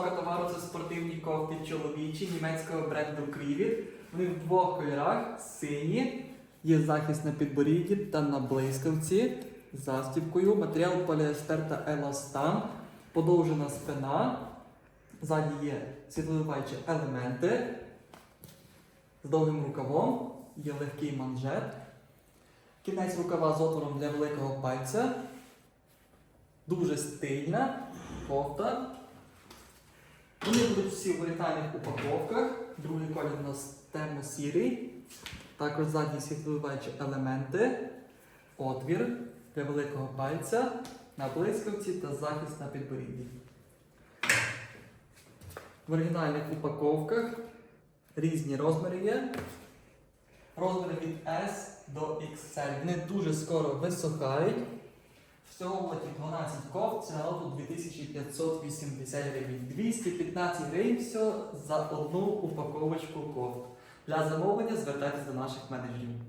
Доставка товару це спортивні кофти чоловічі німецького бренду Крівіт. Вони в двох кольорах сині. Є захист на підборідді та на блискавці з застібкою. Матеріал поліестер та еластан. Подовжена спина. Ззаді є світловиваючі елементи. З довгим рукавом. Є легкий манжет. Кінець рукава з отвором для великого пальця. Дуже стильна кофта. Вони будуть всі в оригінальних упаковках. Другий колір у нас темно-сірий. Також задні світловиваючі елементи, отвір для великого пальця, на блискавці та захист на підборідді. В оригінальних упаковках різні розміри є. Розміри від S до XL. Вони дуже скоро висохають. Всього лоті 12 кофт, ціна лоту 2580 гривень. 215 гривень всього за одну упаковочку ков. Для замовлення звертайтесь до наших менеджерів.